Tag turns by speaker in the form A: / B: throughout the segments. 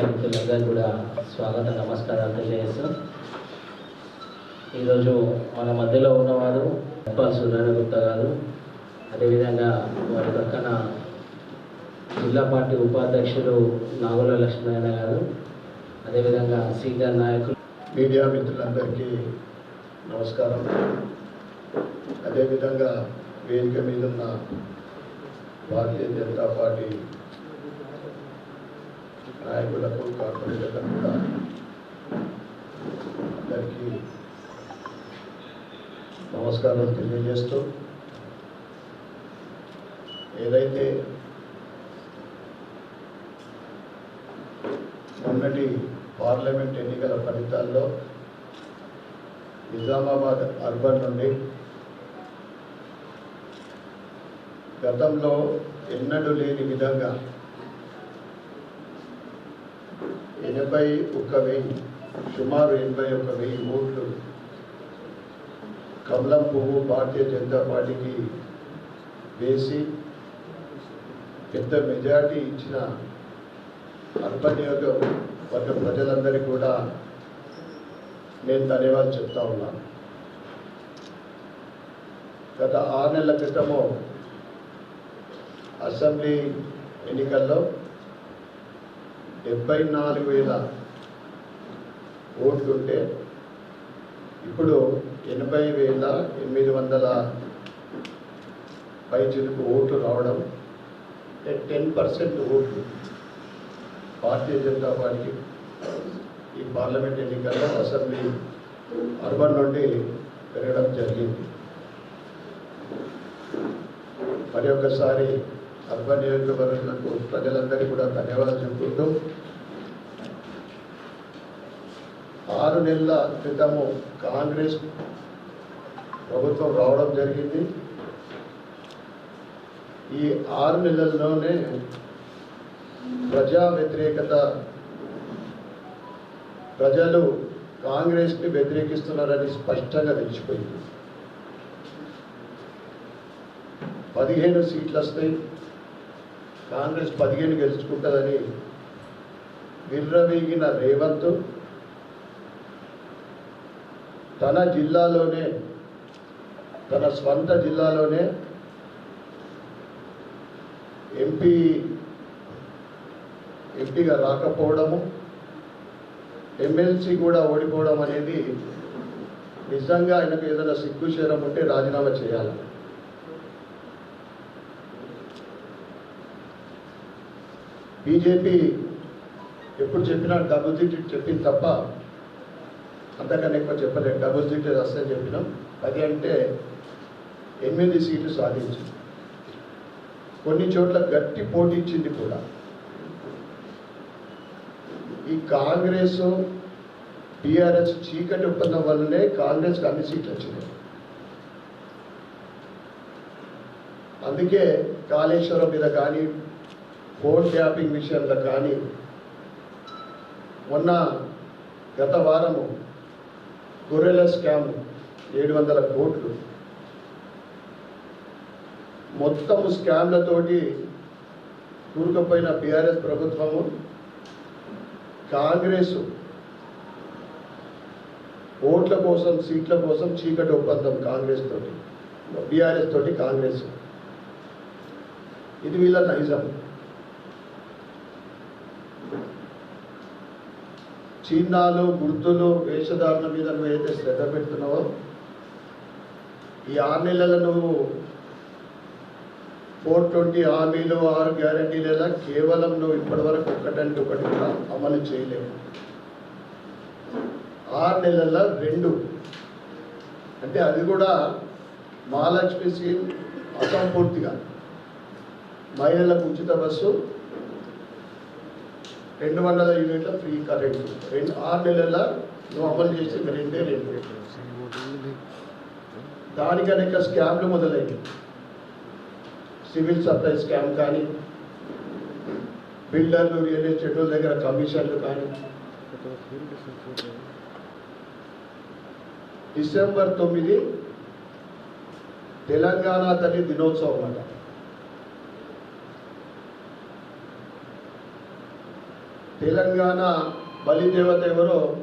A: సమావేశానికి ఇచ్చేసినటువంటి మీడియా మిత్రులందరూ కూడా స్వాగత నమస్కారాలు తెలియజేస్తూ ఈరోజు మన మధ్యలో ఉన్నవారు గోపాల్ సూర్యారావు గుప్తా గారు. అదేవిధంగా వారి పక్కన జిల్లా పార్టీ ఉపాధ్యక్షులు నాగుల లక్ష్మీనారాయణ గారు. అదేవిధంగా సీనియర్ నాయకులు
B: మీడియా మిత్రులందరికీ నమస్కారం. అదేవిధంగా వేదిక మీద ఉన్న భారతీయ జనతా పార్టీ నాయకులకు కూడా అందరికీ నమస్కారం తెలియజేస్తూ ఏదైతే మొన్నటి పార్లమెంట్ ఎన్నికల ఫలితాల్లో నిజామాబాద్ అర్బన్ నుండి గతంలో ఎన్నడూ లేని విధంగా ఎనభై ఒక్క వెయ్యి సుమారు ఎనభై ఒక్క వెయ్యి ఓట్లు. కమలం పువ్వు భారతీయ జనతా పార్టీకి వేసి పెద్ద మెజార్టీ ఇచ్చిన అర్బన్ నియోజకవర్గ ప్రజలందరికీ కూడా నేను ధన్యవాదాలు చెప్తా ఉన్నాను గత ఆరు నెలల క్రితము అసెంబ్లీ ఎన్నికల్లో డెబ్బై నాలుగు వేల ఓట్లుంటే ఇప్పుడు ఎనభై వేల ఎనిమిది వందల పైచులకు ఓట్లు రావడం టెన్ పర్సెంట్ ఓట్లు భారతీయ జనతా పార్టీ ఈ పార్లమెంట్ ఎన్నికల్లో అసెంబ్లీ అర్బన్ నుండి పెరగడం జరిగింది. మరి ఒకసారి అర్బన్ నియోజకవర్గాలకు ప్రజలందరికీ కూడా ధన్యవాదాలు చెప్పుకుంటూ ఆరు నెలల క్రితము కాంగ్రెస్ ప్రభుత్వం రావడం జరిగింది. ఈ ఆరు నెలల్లోనే ప్రజా వ్యతిరేకత ప్రజలు కాంగ్రెస్ని వ్యతిరేకిస్తున్నారని స్పష్టంగా తెలిసిపోయింది. పదిహేను సీట్లు వస్తాయి కాంగ్రెస్ పదిహేను గెలుచుకుంటుందని విర్రవీగిన రేవంత్ తన జిల్లాలోనే తన స్వంత జిల్లాలోనే ఎంపీ ఎంపీగా రాకపోవడము ఎమ్మెల్సీ కూడా ఓడిపోవడం అనేది నిజంగా ఆయనకు ఏదైనా సిగ్గుశరం ఉంటే రాజీనామా చేయాలి. బీజేపీ ఎప్పుడు చెప్పినా డబ్బు తిట్టి చెప్పింది తప్ప అంతకన్నా ఎక్కువ చెప్పలేదు డబుల్ సీట్లు వస్తాయని చెప్పినాం. అది అంటే ఎనిమిది సీట్లు సాధించింది. కొన్ని చోట్ల గట్టి పోటీ ఇచ్చింది కూడా. ఈ కాంగ్రెస్ టీఆర్ఎస్ చీకటి ఒప్పందం వల్లనే కాంగ్రెస్కి అన్ని సీట్లు వచ్చినాయి. అందుకే కాళేశ్వరం మీద కానీ ఫోన్ ట్యాపింగ్ విషయంలో కానీ మొన్న గత వారము గొర్రెల స్కామ్ ఏడు వందల కోట్లు. మొత్తము స్కామ్లతోటి కూరుకుపోయిన బీఆర్ఎస్ ప్రభుత్వము కాంగ్రెస్ ఓట్ల కోసం సీట్ల కోసం చీకటి ఒప్పందం కాంగ్రెస్ తోటి బీఆర్ఎస్ తోటి కాంగ్రెస్. ఇది వీళ్ళ నైజం. చిహ్నాలు గుర్తులు వేషధారణ మీద నువ్వు ఏదైతే శ్రద్ధ పెడుతున్నావో ఈ ఆరు నెలల నువ్వు ఫోర్ ట్వంటీ హామీలు ఆరు గ్యారంటీల కేవలం నువ్వు ఇప్పటివరకు ఒకటంటే ఒకటి కూడా అమలు చేయలేవు. ఆరు నెలల రెండు. అంటే అది కూడా మహాలక్ష్మి స్కీమ్ అసంపూర్తిగా. మహిళలకు ఉచిత బస్సు రెండు వందల యూనిట్ల ఫ్రీ కరెంట్ రెండు ఆరు నెలల నువ్వు అమలు చేసి రెండే రెండు దానికనేక స్కామ్లు మొదలయ్యాయి. సివిల్ సప్లై స్కామ్ కానీ బిల్డర్లు రియల్ ఎస్టేట్ దగ్గర కమిషన్లు కానీ. డిసెంబర్ తొమ్మిది తెలంగాణ తల్లి దినోత్సవం అంట తెలంగాణ బలిదేవత ఎవరో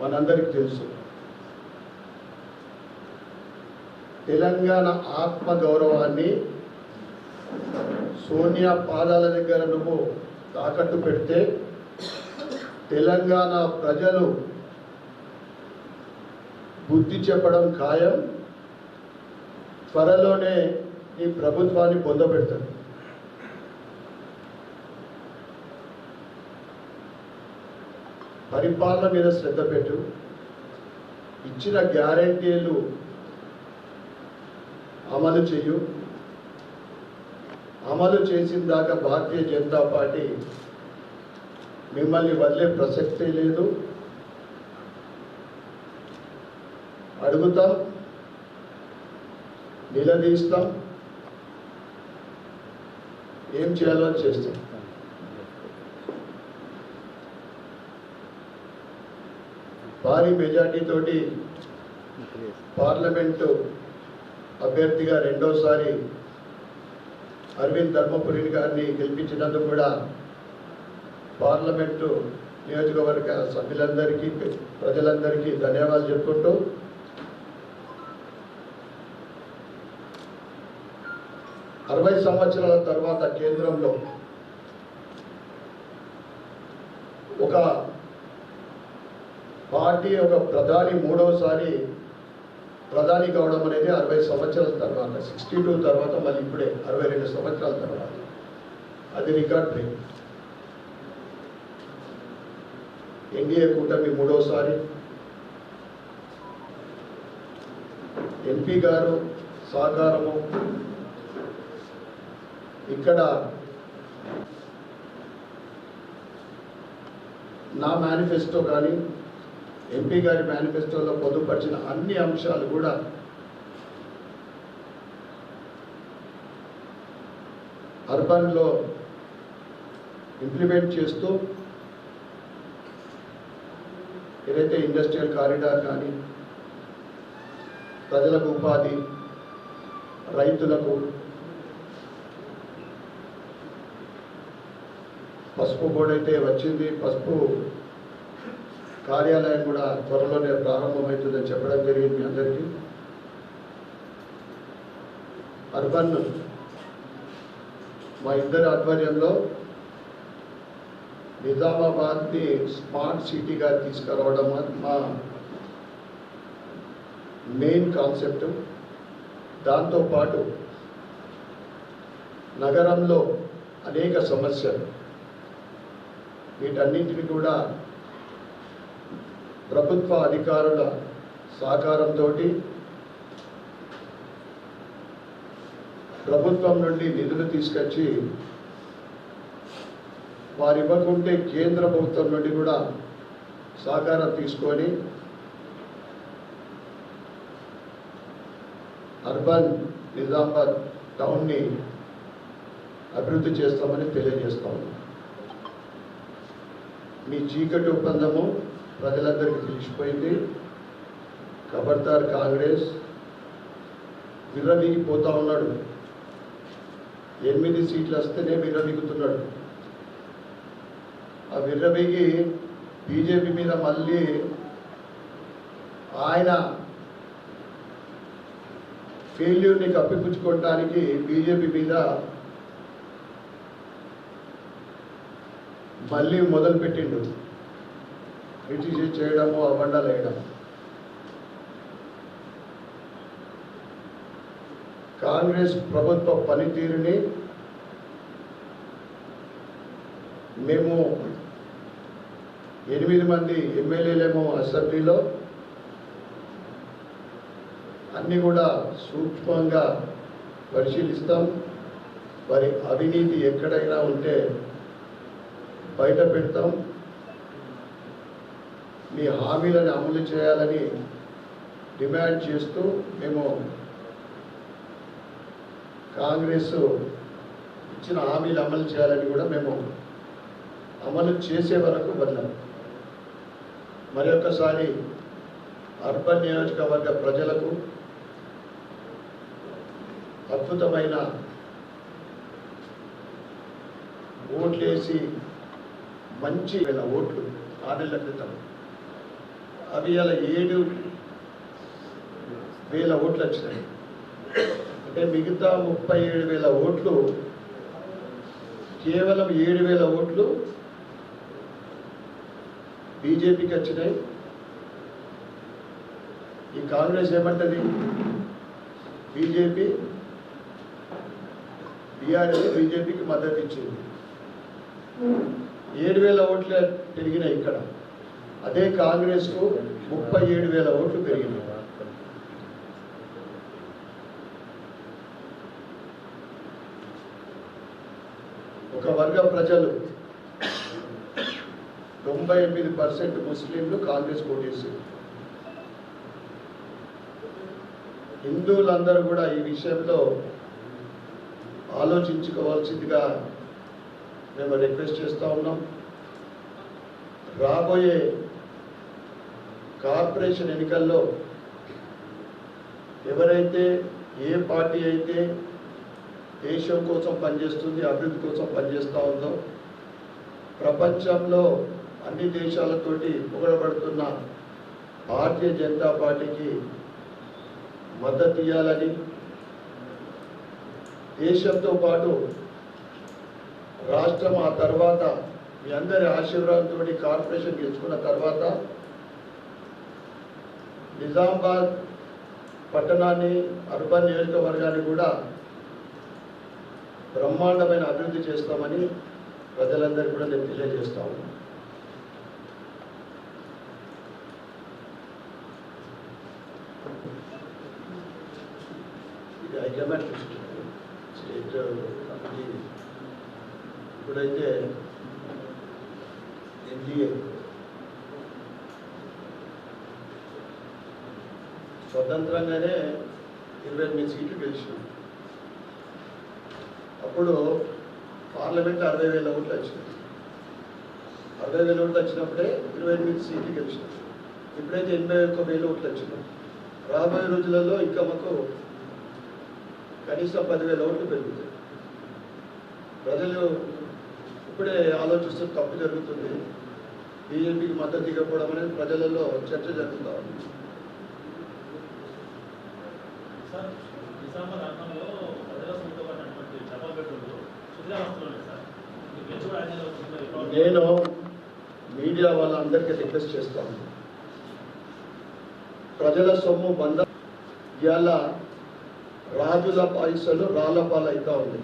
B: మనందరికీ తెలుసు. తెలంగాణ ఆత్మ గౌరవాన్ని సోనియా పాదాల దగ్గర నువ్వు తాకట్టు పెడితే తెలంగాణ ప్రజలు బుద్ధి చెప్పడం ఖాయం. త్వరలోనే ఈ ప్రభుత్వాన్ని పొందబెడతారు పరిపాలన మీద శ్రద్ధ పెట్టు. ఇచ్చిన గ్యారంటీలు అమలు చేయు అమలు చేసిన దాకా భారతీయ జనతా పార్టీ మిమ్మల్ని వదిలే ప్రసక్తే లేదు. అడుగుతాం నిలదీస్తాం. ఏం చేయాలో చేస్తాం. భారీ మెజార్టీతోటి పార్లమెంటు అభ్యర్థిగా రెండోసారి అరవింద్ ధర్మపురిని గారిని గెలిపించినందుకు కూడా పార్లమెంటు నియోజకవర్గ సభ్యులందరికీ ప్రజలందరికీ ధన్యవాదాలు చెప్పుకుంటూ అరవై సంవత్సరాల తర్వాత కేంద్రంలో ఒక పార్టీ ఒక ప్రధాని మూడవసారి ప్రధాని కావడం అనేది అరవై సంవత్సరాల తర్వాత సిక్స్టీ టూ తర్వాత మళ్ళీ ఇప్పుడే అరవై రెండు సంవత్సరాల తర్వాత. అది రికార్డ్ బ్రేక్. ఎన్డీఏ కూటమి మూడోసారి ఎంపీ గారు సహకారము ఇక్కడ నా మేనిఫెస్టో కానీ ఎంపీ గారి మేనిఫెస్టోలో పొందుపరిచిన అన్ని అంశాలు కూడా అర్బన్లో ఇంప్లిమెంట్ చేస్తూ ఏదైతే ఇండస్ట్రియల్ కారిడార్ కానీ ప్రజలకు ఉపాధి రైతులకు పసుపు బోర్డు అయితే వచ్చింది. పసుపు కార్యాలయం కూడా త్వరలోనే ప్రారంభమవుతుందని చెప్పడం జరిగింది మీ అందరికీ. అర్బన్ మా ఇద్దరి ఆధ్వర్యంలో నిజామాబాద్ని స్మార్ట్ సిటీగా తీసుకురావడం మా మెయిన్ కాన్సెప్ట్. దాంతోపాటు నగరంలో అనేక సమస్యలు వీటన్నింటిని కూడా ప్రభుత్వ అధికారుల సహకారంతో ప్రభుత్వం నుండి నిధులు తీసుకొచ్చి వారు ఇవ్వకుంటే కేంద్ర ప్రభుత్వం నుండి కూడా సహకారం తీసుకొని అర్బన్ నిజామాబాద్ టౌన్ని అభివృద్ధి చేస్తామని తెలియజేస్తాము మీ చీకటి ఒప్పందము ప్రజలందరికీ తెలిసిపోయింది. ఖబర్దార్ కాంగ్రెస్ విర్రవీగిపోతా ఉన్నాడు. ఎనిమిది సీట్లు వస్తేనే విర్రవీగుతున్నాడు. ఆ విర్రవీగి బీజేపీ మీద మళ్ళీ ఆయన ఫెయిల్యూర్ని కప్పిపుచ్చుకోవడానికి బీజేపీ మీద మళ్ళీ మొదలుపెట్టిండు. పెట్టిండు చేయడము అబండాలు వేయడం కాంగ్రెస్ ప్రభుత్వ పనితీరుని మేము ఎనిమిది మంది ఎమ్మెల్యేలేమో అసెంబ్లీలో అన్నీ కూడా సూక్ష్మంగా పరిశీలిస్తాం. వారి అవినీతి ఎక్కడైనా ఉంటే బయట పెడతాం. మీ హామీలను అమలు చేయాలని డిమాండ్ చేస్తూ మేము కాంగ్రెస్ ఇచ్చిన హామీలు అమలు చేయాలని కూడా మేము అమలు చేసే వరకు వదలం. మరి ఒక్కసారి అర్బన్ నియోజకవర్గ ప్రజలకు అద్భుతమైన ఓట్లేసి మంచి వేల ఓట్లు ఆరేళ్ళ క్రితం. అవి ఇలా ఏడు వేల ఓట్లు వచ్చినాయి. అంటే మిగతా ముప్పై ఏడు వేల ఓట్లు కేవలం ఏడు వేల ఓట్లు బీజేపీకి వచ్చినాయి. ఈ కాంగ్రెస్ ఏమంటుంది? బీజేపీ బీఆర్ఎస్ బీజేపీకి మద్దతు ఇచ్చింది. ఏడు వేల ఓట్లు పెరిగినాయి ఇక్కడ. అదే కాంగ్రెస్కు ముప్పై ఏడు వేల ఓట్లు పెరిగింది. ఒక వర్గ ప్రజలు తొంభై ఎనిమిది పర్సెంట్ ముస్లింలు కాంగ్రెస్ ఓటేసారు హిందువులందరూ కూడా ఈ విషయంలో ఆలోచించుకోవాల్సిందిగా మేము రిక్వెస్ట్ చేస్తూ ఉన్నాం. రాబోయే కార్పొరేషన్ ఎన్నికల్లో ఎవరైతే ఏ పార్టీ అయితే దేశం కోసం పనిచేస్తుంది అభివృద్ధి కోసం పనిచేస్తూ ఉందో ప్రపంచంలో అన్ని దేశాలతోటి పొగడబడుతున్న భారతీయ జనతా పార్టీకి మద్దతు ఇవ్వాలని దేశంతో పాటు రాష్ట్రం ఆ తర్వాత మీ అందరి ఆశీర్వాదంతో కార్పొరేషన్ గెలుచుకున్న తర్వాత నిజామాబాద్ పట్టణాన్ని అర్బన్ నియోజకవర్గాన్ని కూడా బ్రహ్మాండమైన అభివృద్ధి చేస్తామని ప్రజలందరికీ కూడా నేను తెలియజేస్తాము ఇది హైకమాండ్ స్టేట్ కమిటీ ఇప్పుడైతే ఎన్డీఏ స్వతంత్రంగానే ఇరవై ఎనిమిది సీట్లు గెలిచినాం. అప్పుడు పార్లమెంట్ అరవై వేల ఓట్లు వచ్చినాయి. అరవై వేల ఓట్లు వచ్చినప్పుడే ఇరవై ఎనిమిది సీట్లు గెలిచినాం. ఇప్పుడైతే ఎనభై ఒక్క వేల ఓట్లు వచ్చినాం రాబోయే రోజులలో ఇంకా మాకు కనీసం పదివేల ఓట్లు పెరుగుతాయి. ప్రజలు ఇప్పుడే ఆలోచిస్తూ తప్పు జరుగుతుంది. బీజేపీకి మద్దతు ఇవ్వకపోవడం అనేది ప్రజలలో చర్చ జరుగుతూ ఉంది.
C: సార్ నిజామాబాద్ అర్థంలో ప్రజల సొంతమైనటువంటి డబల్ బెడ్రూమ్లు శిథిలావస్థలో సార్.
B: నేను మీడియా వాళ్ళందరికీ రిక్వెస్ట్ చేస్తాను. ప్రజల సొమ్ము బంద ఇవాళ రాజుల పైసలు రాళ్ళ పాలు అవుతా ఉంది.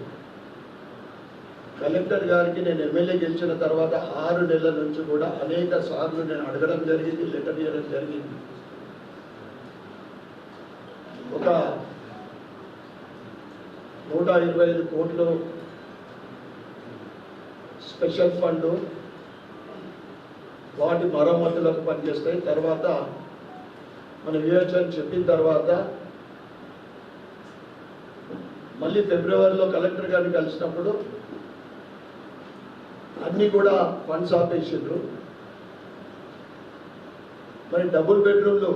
B: కలెక్టర్ గారికి నేను ఎమ్మెల్యే గెలిచిన తర్వాత ఆరు నెలల నుంచి కూడా అనేక సార్లు నేను అడగడం జరిగింది లెటర్ ఇవ్వడం జరిగింది. నూట ఇరవై ఐదు కోట్లు స్పెషల్ ఫండ్ వాటి మరమ్మతులకు పనిచేస్తాయి. తర్వాత మన వివేచన చెప్పిన తర్వాత మళ్ళీ ఫిబ్రవరిలో కలెక్టర్ గారిని కలిసినప్పుడు అన్నీ కూడా ఫండ్స్ ఆపేసిండ్రు. మరి డబుల్ బెడ్రూమ్లు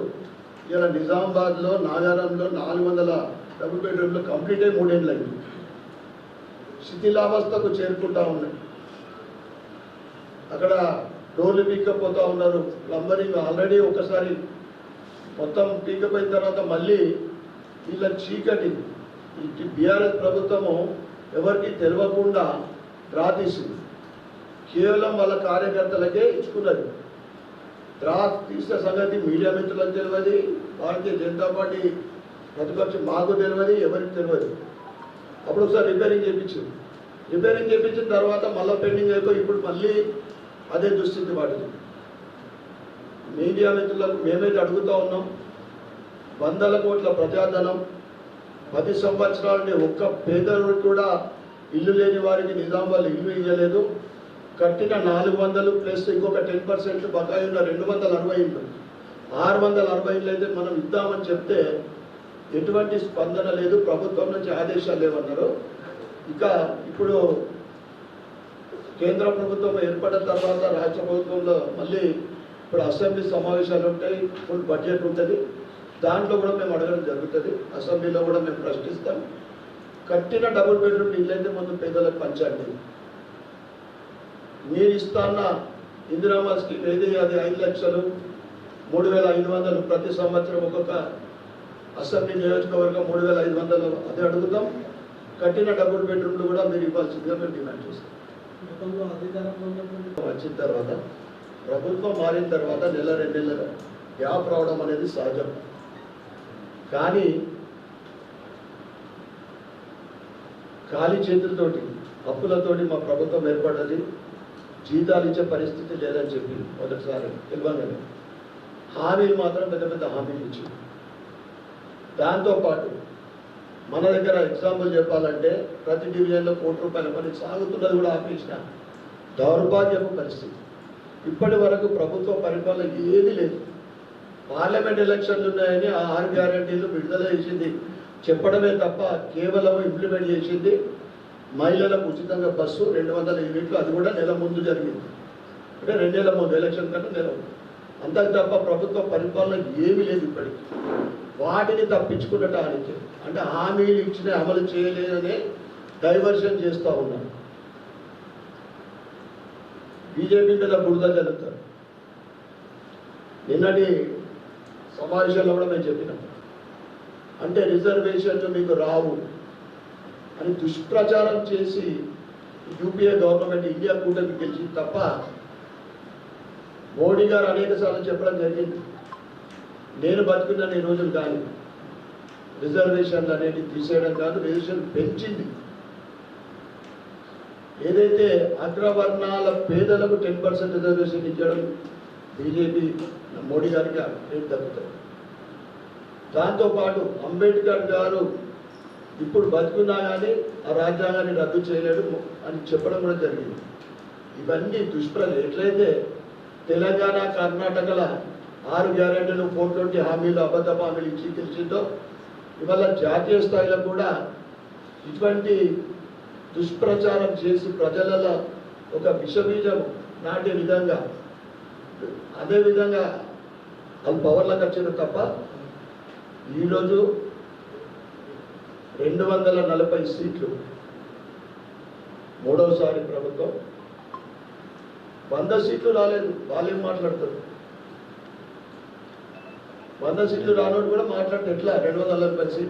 B: ఇలా నిజామాబాద్లో నాగారంలో నాలుగు వందల డబుల్ బెడ్రూమ్లు కంప్లీట్ మూడేళ్ళు అయింది. శిథిలావస్థకు చేరుకుంటా ఉన్నాయి అక్కడ డోర్లు పీక్కపోతూ ఉన్నారు. ప్లంబరింగ్ ఆల్రెడీ ఒకసారి మొత్తం పీకపోయిన తర్వాత మళ్ళీ వీళ్ళ చీకటి ఈ బీఆర్ఎస్ ప్రభుత్వము ఎవరికి తెలియకుండా డ్రా తీసింది. కేవలం వాళ్ళ కార్యకర్తలకే ఇచ్చుకున్నది. డ్రా తీసిన సంగతి మీడియా మిత్రులకు తెలియదు భారతీయ జనతా పార్టీ ప్రతిపక్షం మాకు తెలియదు ఎవరికి తెలియదు అప్పుడు ఒకసారి రిపేరింగ్ చేయించింది రిపేరింగ్ చేయించిన తర్వాత మళ్ళీ పెండింగ్ అయిపోయి ఇప్పుడు మళ్ళీ అదే దుస్థితి పడింది మీడియా మిత్రులకు మేమైతే అడుగుతూ ఉన్నాం వందల కోట్ల ప్రజాధనం పది సంవత్సరాల ఒక్క పేదలు కూడా ఇల్లు లేని వారికి నిజాం వాళ్ళు ఇల్లు ఇవ్వలేదు కట్టిన నాలుగు వందలు ప్లస్ ఇంకొక టెన్ పర్సెంట్ బకాయి ఉన్న రెండు వందల అరవై ఇళ్ళు. ఆరు వందల అరవై ఇళ్ళు అయితే మనం ఇద్దామని చెప్తే ఎటువంటి స్పందన లేదు ప్రభుత్వం నుంచి ఆదేశాలు లేవన్నారు. ఇక ఇప్పుడు కేంద్ర ప్రభుత్వం ఏర్పడిన తర్వాత రాష్ట్ర ప్రభుత్వంలో మళ్ళీ ఇప్పుడు అసెంబ్లీ సమావేశాలు ఉంటాయి ఫుల్ బడ్జెట్ ఉంటుంది. దాంట్లో కూడా మేము అడగడం జరుగుతుంది. అసెంబ్లీలో కూడా మేము ప్రశ్నిస్తాం. కట్టిన డబుల్ బెడ్రూమ్ ఇల్లైతే ముందు పేదలకు పంచండి. మీరు ఇస్తాన్న ఇందిరామా స్కీమ్ ఏది అది ఐదు లక్షలు మూడు వేల ఐదు వందలు ప్రతి సంవత్సరం ఒక్కొక్క అసెంబ్లీ నియోజకవర్గం మూడు వేల ఐదు వందలు. అది అడుగుతాం. కట్టిన డబుల్ బెడ్రూమ్లు కూడా మీరు ఇవ్వాల్సిందిగా మేము డిమాండ్ చేస్తాం. వచ్చిన తర్వాత ప్రభుత్వం మారిన తర్వాత నెల రెండు నెలల గ్యాప్ రావడం అనేది సహజం. కానీ ఖాళీ చేతులతోటి అప్పులతోటి మా ప్రభుత్వం ఏర్పడ్డది. జీతాలు ఇచ్చే పరిస్థితి లేదని చెప్పి మొదటిసారి తెలియగానే హామీలు మాత్రం పెద్ద పెద్ద హామీలు ఇచ్చింది. దాంతోపాటు మన దగ్గర ఎగ్జాంపుల్ చెప్పాలంటే ప్రతి డివిజన్లో కోటి రూపాయల పని సాగుతున్నది కూడా ఆపేసిన దౌర్భాగ్యపు పరిస్థితి. ఇప్పటి వరకు ప్రభుత్వ పరిపాలన ఏది లేదు. పార్లమెంట్ ఎలక్షన్లు ఉన్నాయని ఆ ఆరు గ్యారంటీలు విడుదల చేసింది. చెప్పడమే తప్ప కేవలం ఇంప్లిమెంట్ చేసింది మహిళలకు ఉచితంగా బస్సు రెండు వందల యూనిట్లు అది కూడా నెల ముందు జరిగింది. అంటే రెండు నెలల ముందు ఎలక్షన్ కంటే నెల అంతకు తప్ప ప్రభుత్వ పరిపాలన ఏమీ లేదు ఇప్పటికి. వాటిని తప్పించుకున్నటానికి అంటే హామీలు ఇచ్చిన అమలు చేయలేదనే డైవర్షన్ చేస్తూ ఉన్నారు. బీజేపీ మీద బురద జరుగుతారు నిన్నటి సమావేశంలో కూడా మేము చెప్పినాం. అంటే రిజర్వేషన్లు మీకు రావు. అని దుష్ప్రచారం చేసి యూపీఏ గవర్నమెంట్ ఇండియా కూటమి గెలిచింది తప్ప మోడీ గారు అనేక సార్లు చెప్పడం జరిగింది. నేను బతుకున్నాను ఈ రోజులు కానీ రిజర్వేషన్లు అనేది తీసేయడం కాదు రిజర్వేషన్ పెంచింది. ఏదైతే అగ్రవర్ణాల పేదలకు టెన్ పర్సెంట్ రిజర్వేషన్ ఇచ్చడం బీజేపీ మోడీ గారికి రేపు దక్కుతుంది దాంతోపాటు అంబేద్కర్ గారు ఇప్పుడు బతుకున్నా కానీ ఆ రాజ్యాంగాన్ని రద్దు చేయలేడు అని చెప్పడం కూడా జరిగింది. ఇవన్నీ దుష్ప్ర ఎట్లయితే తెలంగాణ కర్ణాటకల ఆరు గ్యారెంటీలు ఫోర్ హామీలు అబద్ధ హామీలు ఇచ్చి తెలిసిందో ఇవాళ జాతీయ స్థాయిలో కూడా ఇటువంటి దుష్ప్రచారం చేసి ప్రజలలో ఒక విషబీజం నాటే విధంగా అదే విధంగా వాళ్ళు పవర్లకు వచ్చారు తప్ప ఈరోజు రెండు వందల నలభై సీట్లు. మూడవసారి ప్రభుత్వం. వంద సీట్లు రాలేదు. వాళ్ళేం మాట్లాడతారు? వంద సీట్లు రానోడు కూడా మాట్లాడితే ఎట్లా? రెండు వందల నలభై సీట్లు.